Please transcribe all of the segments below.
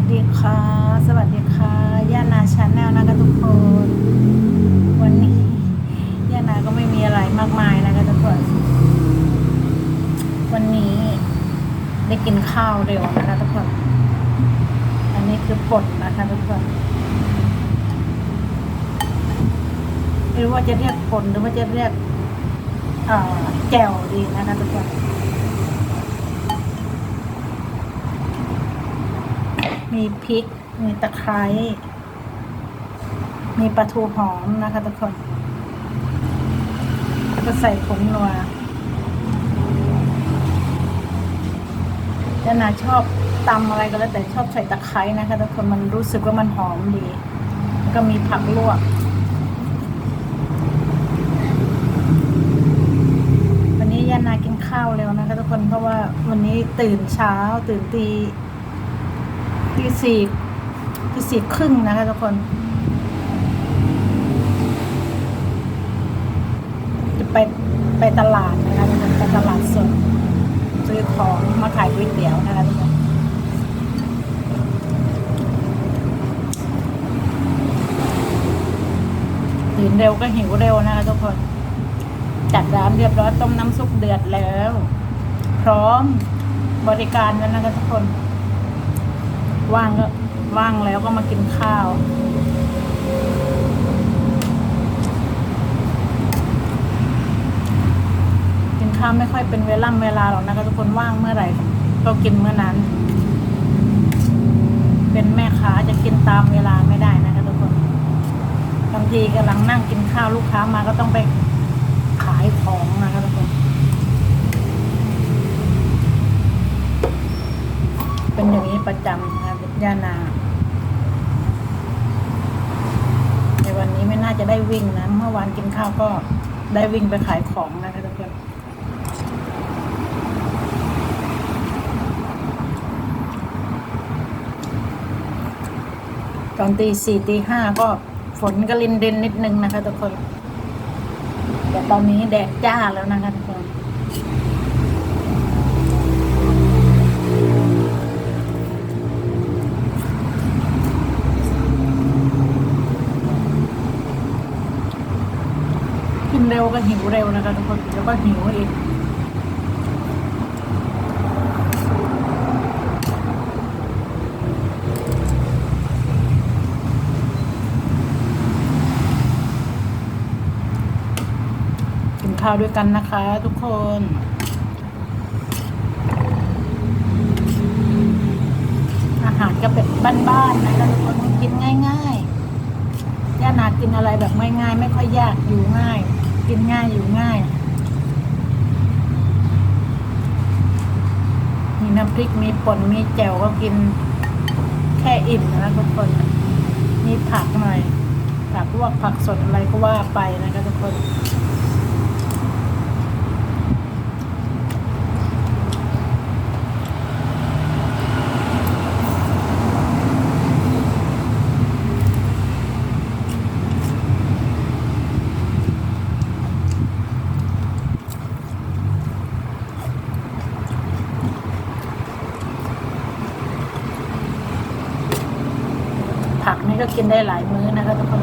สดีค่ะ สวัสดีค่ะย่านาชาแนลนะคะทุกคน วันนี้ย่านาก็ไม่มีอะไรมากมายนะคะทุกคน วันนี้ได้กินข้าวเร็วนะคะทุกคน อันนี้คือปดนะคะทุกคนไม่รู้ว่าจะเรียกปนหรือว่าจะเรียกเอ่อแจ่วดีนะคะทุกคน มีพริก มีตะไคร้ มีปลาทูหอมนะคะทุกคนแล้วก็ใส่ผงนัวยานาชอบตำอะไรก็แล้วแต่ชอบใส่ตะไคร้นะคะทุกคนมันรู้สึกว่ามันหอมดี แล้วก็มีผักลวกวันนี้ยานากินข้าวเร็วนะคะทุกคนเพราะว่าวันนี้ตื่นเช้าตื่นตี ตีสี่ตีสี่ครึ่งนะคะทุกคน จะไปไปตลาดนะคะทุกคนไปตลาดสดซื้อของมาขายก๋วยเตี๋ยวนะคะทุกคนตื่นเร็วก็หิวเร็วนะคะทุกคน จัดร้านเรียบร้อยต้มน้ำซุปเดือดแล้ว พร้อมบริการแล้วนะคะทุกคน ว่างก็ว่างแล้วก็มากินข้าว กินข้าวไม่ค่อยเป็นเวล่ำเวลาหรอกนะคะทุกคนว่างเมื่อไหร่ ก็กินเมื่อนั้น เป็นแม่ค้าจะกินตามเวลาไม่ได้นะคะทุกคนบางทีกำลังนั่งกินข้าวลูกค้ามาก็ต้องไปขายของนะคะทุกคนเป็นอย่างนี้ประจำนะ ยานาในวันนี้ไม่น่าจะได้วิ่งนะ เมื่อวานกินข้าวก็ได้วิ่งไปขายของนะคะทุกคนตอนตีสี่ตีห้าก็ฝนก็ลินเดนนิดนึงนะคะทุกคน แต่ตอนนี้แดดจ้าแล้วนะคะทุกคน เร็วก็หิวเร็วนะคะทุกคนแล้วก็หิวอีกกินข้าวด้วยกันนะคะทุกคนอาหารก็แบบบ้านๆนะคะทุกคนกินง่ายๆ ย่านากินอะไรแบบง่ายๆ ไม่ค่อยยากอยู่ง่าย กินง่ายอยู่ง่าย มีน้ำพริกมีป่นมีแจ่วก็กินแค่อิ่มนะทุกคน มีผักหน่อยผักลวกผักสดอะไรก็ว่าไปนะคะทุกคน ได้หลายมื้อนะคะทุกคน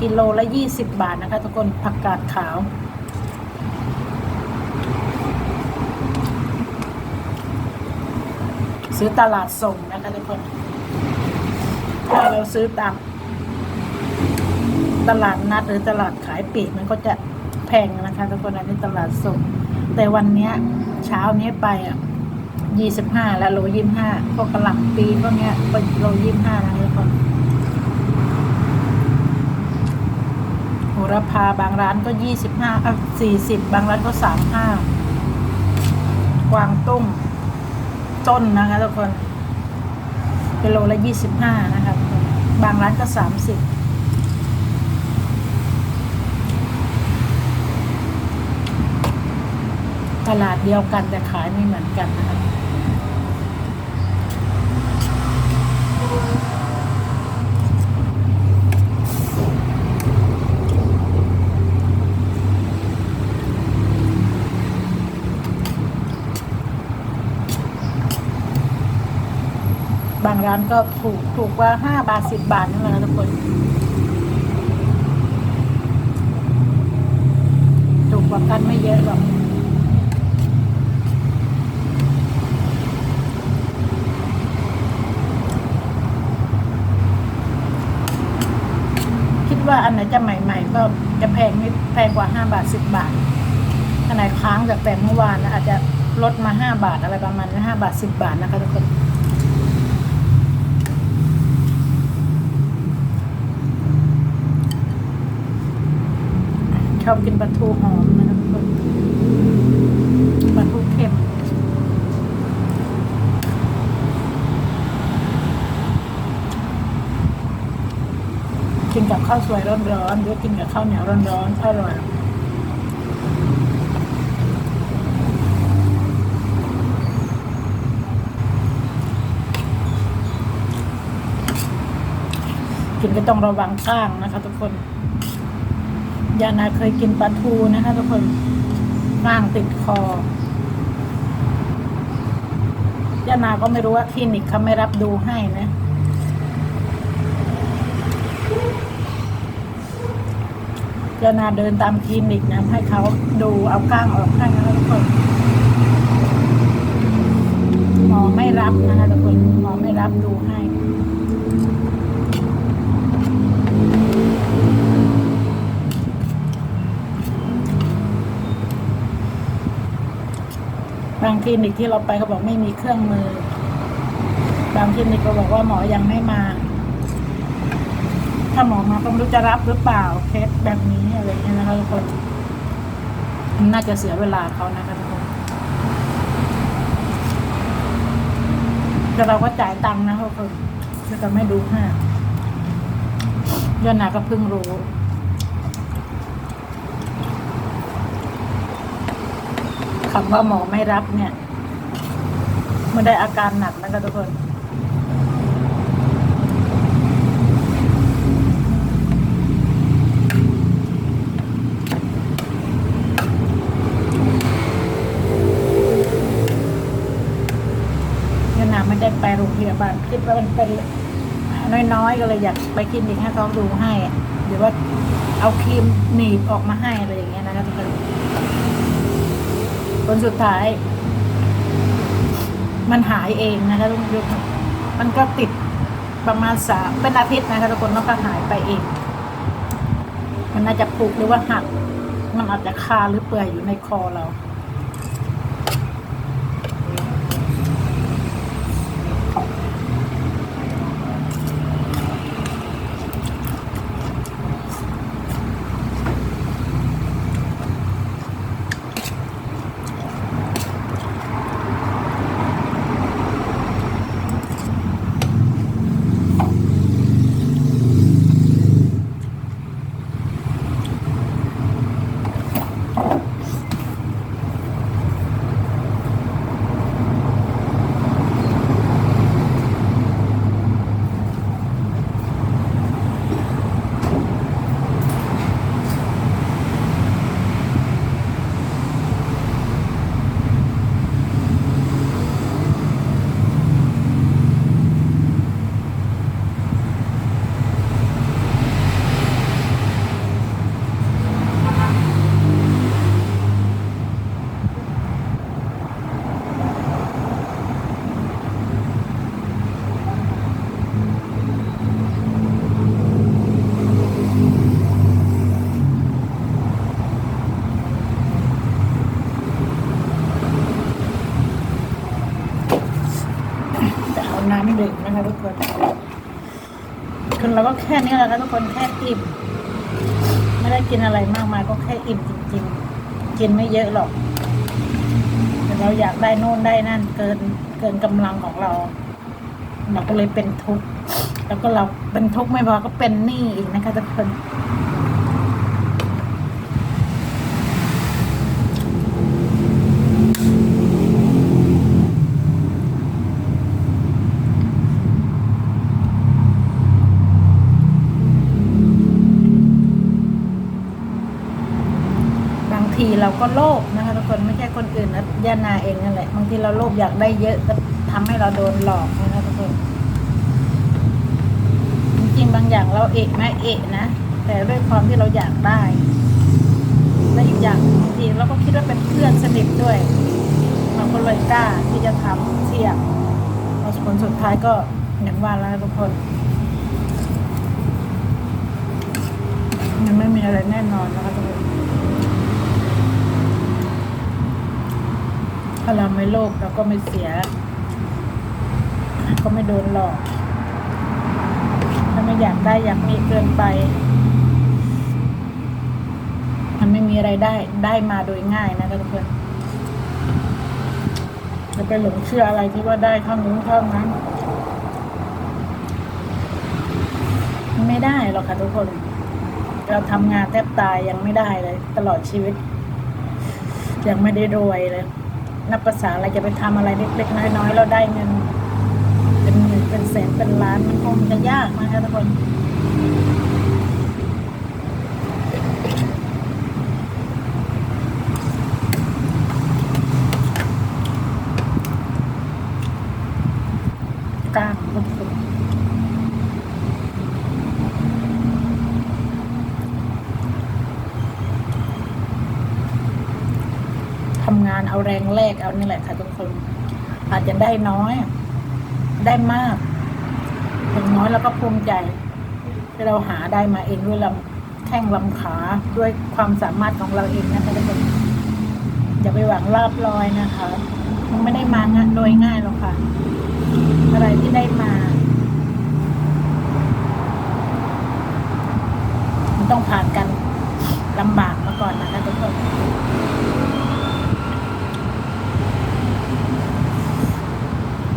กิโลละยี่สิบบาทนะคะ ทุกคนผักกาดขาวซื้อตลาดส่งนะคะทุกคนถ้าเราซื้อตามตลาดนัดหรือตลาดขายปลีกมันก็จะแพงนะคะทุกคนอันนี้ตลาดส่ง แต่วันเนี้ย เช้านี้ไปอะ ยี่สิบห้าและโลยี่ห้าพวกกระหล่ำปีพวกเนี้ยก็โลยี่ห้านะทุกคนโหระพาบางร้านก็ยี่สิบห้าอะสี่สิบบางร้านก็สามห้ากวางตุ้งต้นนะคะทุกคนกิโลละยี่สิบห้านะคะทุกคนบางร้านก็สามสิบตลาดเดียวกันแต่ขายไม่เหมือนกันนะคะ ก บางร้านก็ถูกถูกกว่าห้าบาทสิบบาทนั่นแหละทุกคนถูกกว่ากันไม่เยอะหรอกคิดว่าอันไหนจะใหม่ ๆ ก็จะแพงนิดแพงกว่าห้าบาทสิบบาท อันไหนค้างจากแต่เมื่อวานนะอาจจะลดมาห้าบาทอะไรประมาณนี้ห้าบาทสิบบาทนะคะทุกคน ชอบกินปลาทูหอมนะทุกคนปลาทูเค็มกินกับข้าวสวยร้อนๆหรือกินกับข้าวเหนียวร้อนๆอร่อยกินก็ต้องระวังก้างนะคะทุกคน ยานาเคยกินปลาทูนะคะทุกคนก้างติดคอยานาก็ไม่รู้ว่าคลินิกเขาไม่รับดูให้นะยานาเดินตามคลินิกนะให้เขาดูเอาก้างออกให้นะคะทุกคนหมอไม่รับนะคะทุกคนหมอไม่รับดูให้ บางคลินิกที่เราไปเขาบอกไม่มีเครื่องมือ บางคลินิกก็บอกว่าหมอยังไม่มา ถ้าหมอมาก็ไม่รู้จะรับหรือเปล่าเคสแบบนี้อะไรอย่างเงี้ยนะคะทุกคน น่าจะเสียเวลาเขานะคะทุกคนแต่เราก็จ่ายตังค์นะทุกคนจะจะไม่ดูห้ยอนาก็เพิ่งรู้ คำว่าหมอไม่รับเนี่ยมื่อได้อาการหนักนะคะทุกคนยานาไม่ได้ไปโรงพยาบาลคิดว่ามันเป็นน้อยๆ ก็เลยอยากไปคลินิกให้เขาดูให้หรือว่าเอาครีมหนีบออกมาให้อะไรอย่างเงี้ยนะคะทุก คนสุดท้าย มันหายเองนะคะทุกคนมันก็ติดประมาณสามเป็นอาทิตย์นะคะทุกคนแล้วก็หายไปเอง มันน่าจะผูกหรือว่าหัก มันอาจจะคาหรือเปื่อยอยู่ในคอเรา ราก็แค่นี้แหละค่ะทุกคนแค่อิ่มไม่ได้กินอะไรมากมายก็แค่อิ่มจริงๆ กินไม่เยอะหรอกแต่เราอยากได้นู่นได้นั่นเกินเกินกำลังของเรา เราก็เลยเป็นทุกข์แล้วก็เราเป็นทุกข์ไม่พอก็เป็นหนี้อีกนะคะทุกคน เราก็โลภนะคะทุกคนไม่ใช่คนอื่นนะยานาเองนั่นแหละบางทีเราโลภอยากได้เยอะก็ทำให้เราโดนหลอกนะคะทุกคนจริงบางอย่างเราเอะไหมเอะนะแต่ด้วยความที่เราอยากได้และอีกอย่างบางทีเราก็คิดว่าเป็นเพื่อนสนิทด้วยเราก็เลยกล้าที่จะทำเสี่ยงแล้วผลสุดท้ายก็อย่างว่าแล้วทุกคนมันไม่มีอะไรแน่นอนนะคะทุกคน ถ้าเราไม่โลภเราก็ไม่เสีย ก็ไม่โดนหลอก ถ้าไม่อยากได้อยากมีเกินไป มันไม่มีอะไรได้ได้มาโดยง่ายนะทุกคนจะไปหลงเชื่ออะไรที่ว่าได้เท่านี้เท่านั้นมันไม่ได้หรอกค่ะทุกคน เราทำงานแทบตายยังไม่ได้เลย ตลอดชีวิต ยังไม่ได้รวยเลย นับภาษาอะไรจะไปทำอะไรเล็กๆน้อยๆเราได้เงิน เป็นหมื่นเป็นแสนเป็นล้านมันคงจะยากนะคะทุกคน กล้างสุดๆ ทำงานเอาแรงแรกเอานี่แหละค่ะทุกคน อาจจะได้น้อย ได้มากอย่างน้อยเราก็ภูมิใจที่เราหาได้มาเองด้วยลำแข้งลำขาด้วยความสามารถของเราเองนะคะทุกคนอย่าไปหวังลาบลอยนะคะ มันไม่ได้มางายโดยง่ายหรอกค่ะ อะไรที่ได้มา มันต้องผ่านกันลำบากมาก่อนนะคะทุกคน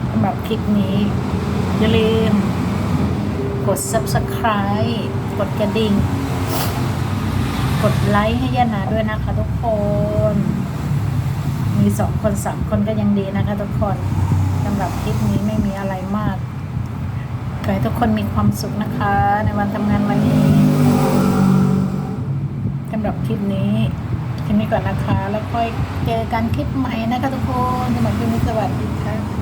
สำหรับคลิปนี้ อย่าลืม กด subscribe กดกระดิ่ง กดไลค์ให้ยานาด้วยนะคะทุกคน มีสองคนสามคนก็ยังดีนะคะ ทุกคนสำหรับคลิปนี้ไม่มีอะไรมากขอให้ทุกคนมีความสุขนะคะ ในวันทำงานวันนี้สำหรับคลิปนี้คลิปนี้ก่อนนะคะ แล้วค่อยเจอกันคลิปใหม่นะคะทุกคนสำหรับคลิปนี้สวัสดีค่ะ